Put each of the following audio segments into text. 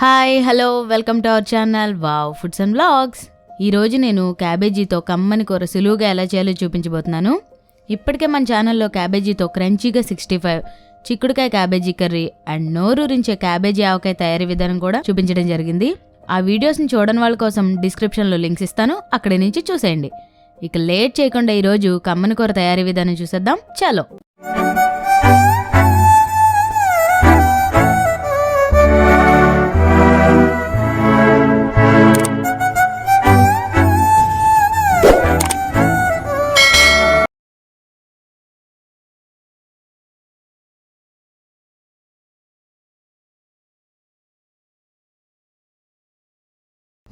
Hi hello welcome to our channel wow foods and blogs ఈరోజు నేను క్యాబేజీతో కమ్మని కూర సులువుగా ఎలా చేయాలో చూపించబోతున్నాను. ఇప్పటికే మన ఛానల్లో క్యాబేజీతో క్రంచీగా సిక్స్టీ ఫైవ్ చిక్కుడుకాయ క్యాబేజీ కర్రీ అండ్ నోరూరించే క్యాబేజీ ఆవకాయ తయారీ విధానం కూడా చూపించడం జరిగింది. ఆ వీడియోస్ని చూడని వాళ్ళ కోసం డిస్క్రిప్షన్లో లింక్స్ ఇస్తాను. అక్కడి నుంచి చూసేయండి. ఇక లేట్ చేయకుండా ఈరోజు కమ్మని కూర తయారీ విధానం చూసేద్దాం. చలో.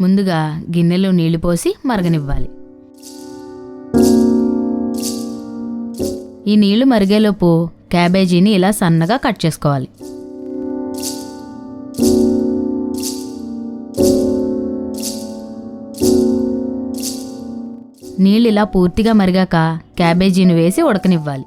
ముందుగా గిన్నెలో నీళ్ళు పోసి మరగనివ్వాలి. ఈ నీళ్ళు మరిగేలోపు క్యాబేజీని ఇలా సన్నగా కట్ చేసుకోవాలి. నీళ్ళు ఇలా పూర్తిగా మరిగాక క్యాబేజీని వేసి ఉడకనివ్వాలి.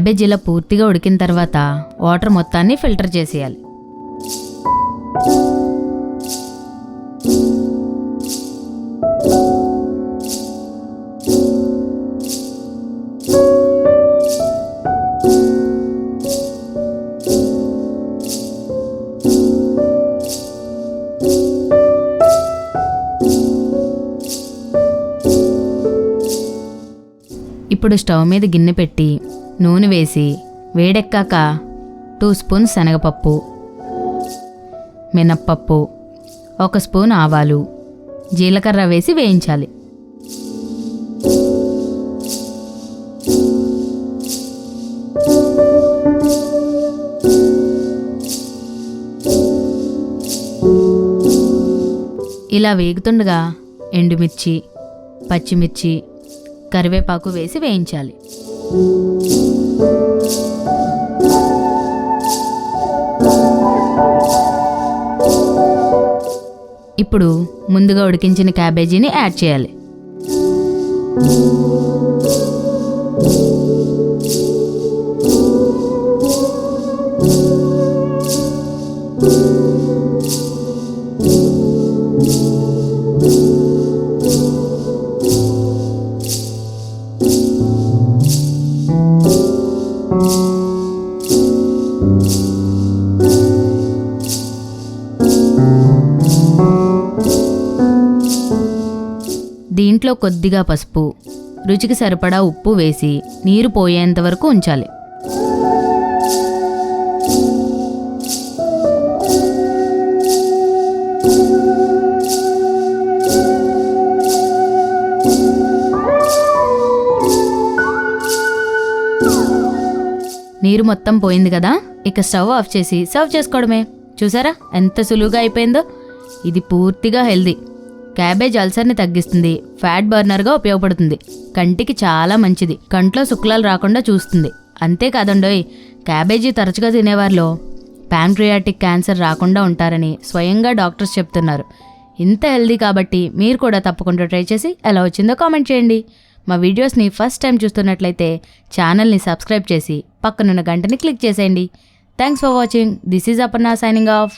క్యాబేజ్ ఇలా పూర్తిగా ఉడికిన తర్వాత వాటర్ మొత్తాన్ని ఫిల్టర్ చేసేయాలి. ఇప్పుడు స్టవ్ మీద గిన్నె పెట్టి నూనె వేసి వేడెక్కాక టూ స్పూన్ శనగపప్పు మినప్పప్పు ఒక స్పూన్ ఆవాలు జీలకర్ర వేసి వేయించాలి. ఇలా వేగుతుండగా ఎండుమిర్చి పచ్చిమిర్చి కరివేపాకు వేసి వేయించాలి. ఇప్పుడు ముందుగా ఉడికించిన క్యాబేజీని యాడ్ చేయాలి. దీంట్లో కొద్దిగా పసుపు రుచికి సరిపడా ఉప్పు వేసి నీరు పోయేంత వరకు ఉంచాలి. నీరు మొత్తం పోయింది కదా ఇక స్టవ్ ఆఫ్ చేసి సర్వ్ చేసుకోవడమే. చూసారా? ఎంత సులువుగా అయిపోయిందో? ఇది పూర్తిగా హెల్దీ. క్యాబేజ్ అల్సర్ని తగ్గిస్తుంది. ఫ్యాట్ బర్నర్గా ఉపయోగపడుతుంది. కంటికి చాలా మంచిది. కంట్లో శుక్లాలు రాకుండా చూస్తుంది. అంతేకాదండోయ్ క్యాబేజీ తరచుగా తినేవారిలో ప్యాంక్రియాటిక్ క్యాన్సర్ రాకుండా ఉంటారని స్వయంగా డాక్టర్స్ చెప్తున్నారు. ఇంత హెల్దీ కాబట్టి మీరు కూడా తప్పకుండా ట్రై చేసి ఎలా వచ్చిందో కామెంట్ చేయండి. మా వీడియోస్ని ఫస్ట్ టైం చూస్తున్నట్లయితే ఛానల్ని సబ్స్క్రైబ్ చేసి పక్కనున్న గంటని క్లిక్ చేసేయండి. Thanks for watching. This is Aparna signing off.